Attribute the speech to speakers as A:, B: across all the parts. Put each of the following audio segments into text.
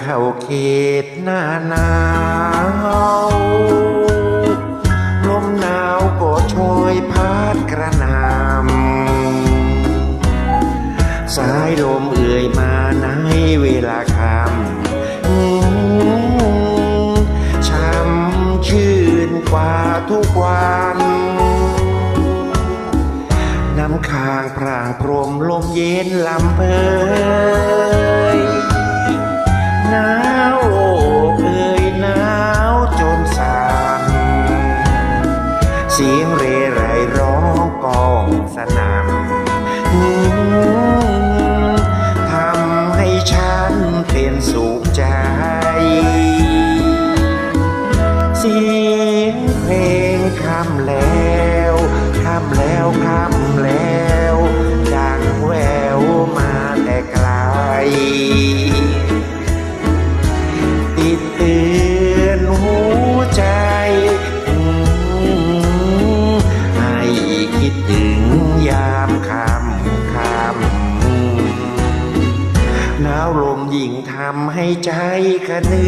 A: เขตหน้าหนาวลมหนาวก็โชยพัดกระนำสายลมเอื่อยมาในเวลาค่ำช้ำชื่นกว่าทุกวันน้ำค้างพรางพรมลมเย็นลำ สียงเรไรร้องกองสนั่นอืมทำให้ฉันเป็นสุขใจ เสียงเพลงคำแล้วคำแล้วคำแล้วิ่งทำให้ใจกระนึ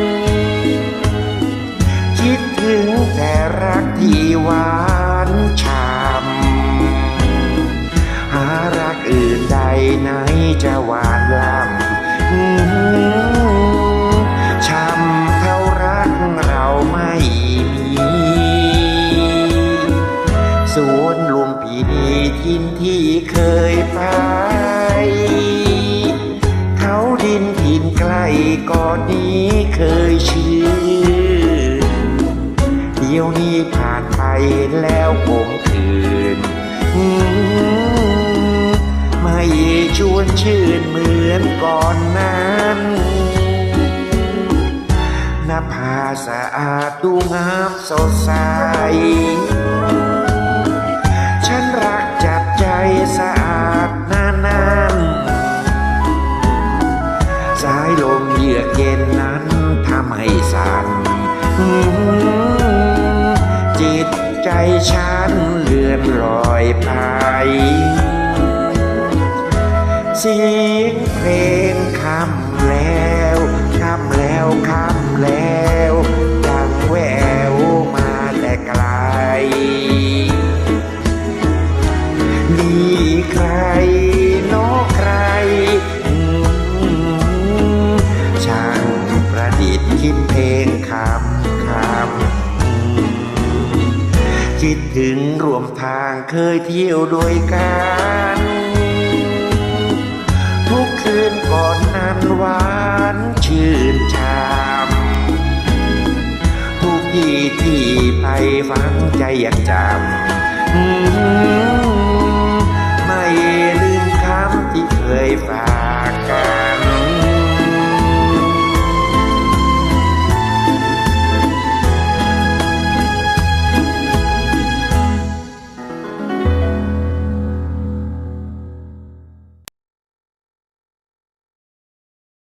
A: งคิดถึงแต่รักที่หวานช่ำหารักอื่นใดไหนจะหวานล้ำช้ำเท่ารักเราไม่มีสวนลุมพีดีทินที่เคยไป นทินใกล้ก่อนนี้เคยชื่อเดี๋ยวนี้ผ่านไปแล้วผมคืนไม่ชวนชื่นเหมือนก่อนนั้นน้าผาสะอาดดูงามสดใส ยือกเย็นนั้นทำให้สั่นจิตใจฉันเลื่อนลอยไปเสียงเพลงคำแล้วคำแล้วคำแล้ว คำคำคิดถึงรวมทางเคยเที่ยวด้วยกัน ทุกคืนก่อนนั้นหวานชื่นชามทุกที่ที่ไปฝังใจอยังจำ